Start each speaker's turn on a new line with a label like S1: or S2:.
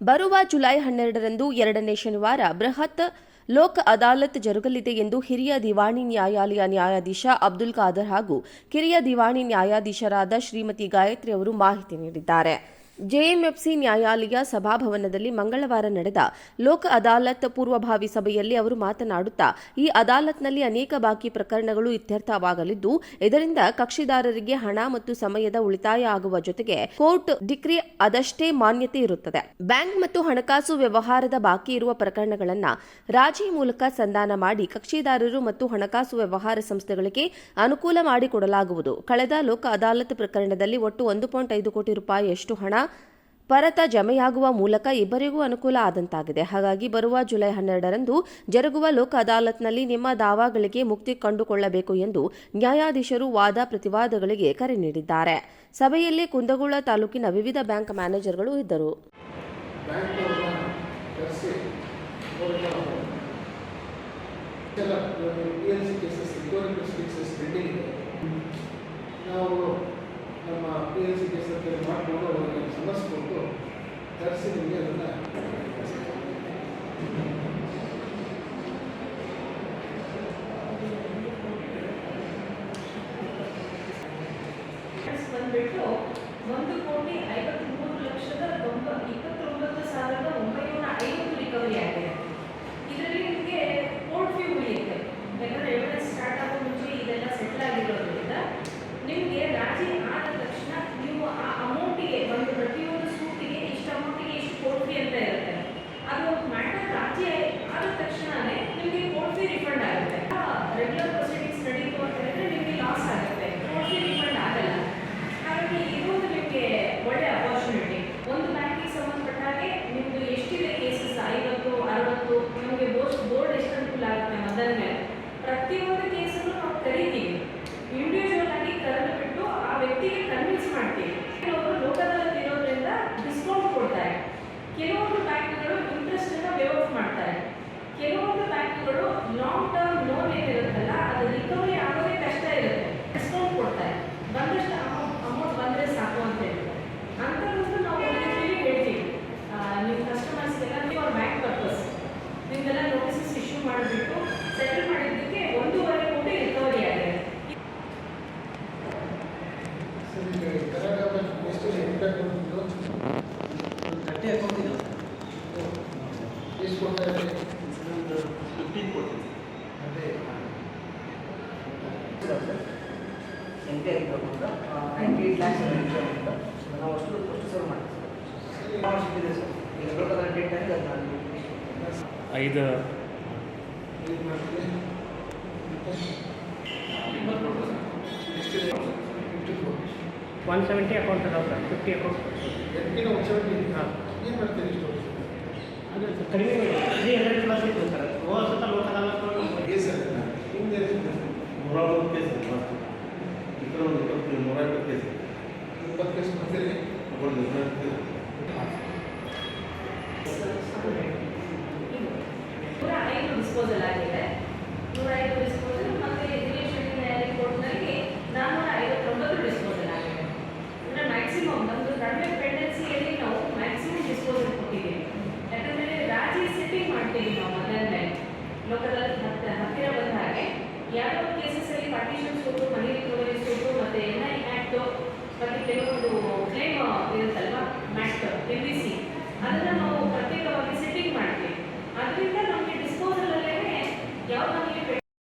S1: ಬರುವ ಜುಲೈ ಹನ್ನೆರಡರಂದು ಎರಡನೇ ಶನಿವಾರ ಬೃಹತ್ ಲೋಕ್ ಅದಾಲತ್ ಜರುಗಲಿದೆ ಎಂದು ಹಿರಿಯ ದಿವಾಣಿ ನ್ಯಾಯಾಲಯ ನ್ಯಾಯಾಧೀಶ ಅಬ್ದುಲ್ ಖಾದರ್ ಹಾಗೂ ಕಿರಿಯ ದಿವಾಣಿ ನ್ಯಾಯಾಧೀಶರಾದ ಶ್ರೀಮತಿ ಗಾಯತ್ರಿ ಅವರು ಮಾಹಿತಿ ನೀಡಿದ್ದಾರೆ. ಜೆಎಂಎಫ್ಸಿ ನ್ಯಾಯಾಲಯ ಸಭಾಭವನದಲ್ಲಿ ಮಂಗಳವಾರ ನಡೆದ ಲೋಕ ಅದಾಲತ್ ಪೂರ್ವಭಾವಿ ಸಭೆಯಲ್ಲಿ ಅವರು ಮಾತನಾಡುತ್ತಾ, ಈ ಅದಾಲತ್ನಲ್ಲಿ ಅನೇಕ ಬಾಕಿ ಪ್ರಕರಣಗಳು ಇತ್ಯರ್ಥವಾಗಲಿದ್ದು, ಇದರಿಂದ ಕಕ್ಷಿದಾರರಿಗೆ ಹಣ ಮತ್ತು ಸಮಯದ ಉಳಿತಾಯ ಆಗುವ ಜೊತೆಗೆ ಕೋರ್ಟ್ ಡಿಕ್ರಿ ಅದಷ್ಟೇ ಮಾನ್ಯತೆ ಇರುತ್ತದೆ. ಬ್ಯಾಂಕ್ ಮತ್ತು ಹಣಕಾಸು ವ್ಯವಹಾರದ ಬಾಕಿ ಇರುವ ಪ್ರಕರಣಗಳನ್ನು ರಾಜಿ ಮೂಲಕ ಸಂಧಾನ ಮಾಡಿ ಕಕ್ಷಿದಾರರು ಮತ್ತು ಹಣಕಾಸು ವ್ಯವಹಾರ ಸಂಸ್ಥೆಗಳಿಗೆ ಅನುಕೂಲ ಮಾಡಿಕೊಡಲಾಗುವುದು. ಕಳೆದ ಲೋಕ ಅದಾಲತ್ ಪ್ರಕರಣದಲ್ಲಿ ಒಟ್ಟು ಒಂದು ಪಾಯಿಂಟ್ ಐದು ಕೋಟಿ ರೂಪಾಯಿಯಷ್ಟು ಹಣ ಪರತ ಜಮೆಯಾಗುವ ಮೂಲಕ ಇಬ್ಬರಿಗೂ ಅನುಕೂಲ ಆದಂತಾಗಿದೆ. ಹಾಗಾಗಿ ಬರುವ ಜುಲೈ ಹನ್ನೆರಡರಂದು ಜರುಗುವ ಲೋಕ ಅದಾಲತ್ನಲ್ಲಿ ನಿಮ್ಮ ದಾವಾಗಳಿಗೆ ಮುಕ್ತಿ ಕಂಡುಕೊಳ್ಳಬೇಕು ಎಂದು ನ್ಯಾಯಾಧೀಶರು ವಾದ ಪ್ರತಿವಾದಗಳಿಗೆ ಕರೆ ನೀಡಿದ್ದಾರೆ. ಸಭೆಯಲ್ಲಿ ಕುಂದಗೋಳ ತಾಲೂಕಿನ ವಿವಿಧ ಬ್ಯಾಂಕ್ ಮ್ಯಾನೇಜರ್ಗಳು ಇದ್ದರು.
S2: ನಾವು ನಮ್ಮ ಪಿ ಎಲ್ ಸಿ ಮಾಡಿಕೊಂಡು ಅವರಿಗೆ ಸಮಸ್ಕೊಟ್ಟು ಕರೆಸಿ ನಿಮಗೆ
S3: ಬಂದ್ಬಿಟ್ಟು ಒಂದು ಕೋಟಿ ಐವತ್ಮೂರು ಲಕ್ಷದ ತೊಂಬ ಇಪ್ಪತ್ತೊಂಬತ್ತು ಸಾವಿರದ ಒಂಬೈನೂರ ಐವತ್ತು ರಿಕವರಿ ಆಗಿದೆ. ಕನ್ವಿನ್ಸ್ ಮಾಡ್ತೀವಿ. ಕೆಲವರು ಲೋಕದಲ್ಲಿ ಇರೋದ್ರಿಂದ ಡಿಸ್ಕೌಂಟ್ ಕೊಡ್ತಾರೆ. ಕೆಲವೊಂದು ಬ್ಯಾಂಕ್ಗಳು ಇಂಟ್ರೆಸ್ಟ್ ಅನ್ನ ವೇ ಆಫ್ ಮಾಡ್ತಾರೆ. ಕೆಲವೊಂದು ಬ್ಯಾಂಕ್ಗಳು ಲಾಂಗ್ ಟರ್ಮ್ ಲೋನ್ ಏನಿರುತ್ತಲ್ಲ, ಅದು ರಿಕವರಿ ಆಗೋದೇ ಕಷ್ಟ ಇರುತ್ತೆ. ಡಿಸ್ಕೌಂಟ್ ಕೊಡ್ತಾರೆ. ಬಂದಷ್ಟು ಅಮೌಂಟ್ ಅಮೌಂಟ್ ಬಂದರೆ ಸಾಕು ಅಂತ ಹೇಳ್ತಾರೆ. ಅಂತ ನಾವು ಹೇಳ್ತೀವಿ. ನಿಮ್ಮ ಕಸ್ಟಮರ್ಸ್ಗೆಲ್ಲ ನೀವು ಅವ್ರ ಬ್ಯಾಂಕ್ ಪರ್ಪಸ್ ನಿಮ್ಗೆಲ್ಲ ನೋಟಿಸಸ್ ಇಶ್ಯೂ ಮಾಡಿಬಿಟ್ಟು
S4: ಐ ಅಂತ ನೈಂಟಿ ಏಟ್ ಲ್ಯಾಕ್ಸ್ ನಾವು ಅಷ್ಟು ಅಷ್ಟು ಸೇವ್ ಮಾಡ್ತೀವಿ ಸರ್ ಈಗ ಲೋಕಲ್ ಡೇಟ್ ಆಗಿ ಅದು ನಾನು
S5: ಐದು.
S2: ಇದು ಮಾಡ್ತೀವಿ ಎಷ್ಟಿದೆ fifty four
S5: one seventy account ಅದಾವೆ ಸರ್ ಫಿಫ್ಟಿ ಅಕೌಂಟ್
S2: ಒಂದು ಸೆವೆಂಟಿ
S5: ಹಾಂ.
S2: ಏನು ಮಾಡ್ತೀರಿ ಇಷ್ಟು
S5: ಕಡಿಮೆ ತ್ರೀ ಹಂಡ್ರೆಡ್ ಪ್ಲಸ್ ಇತ್ತು ಸರ್ ಹೋದ ಸತ ಲೋಕ ಅದಾಲತ್
S2: ಕೇಸ್ ಅಲ್ಲ ನಿಮ್ದು
S6: ನೂರ ಕೇಸ್ ಇದೆ ಲಾಸ್ಟ್ ಒಂದು ಇಪ್ಪತ್ತು ನೂರ ಇಪ್ಪತ್ತು ಕೇಸ್ ಇದೆ
S2: ಇಪ್ಪತ್ತು ಕೇಸ್ ಮಾಡ್ತೀರಿ
S6: ಒಂದು ನೂರ ಇಪ್ಪತ್ತು
S3: ಡಿಸ್ಪೋಸಲ್ ಆಗಿದೆ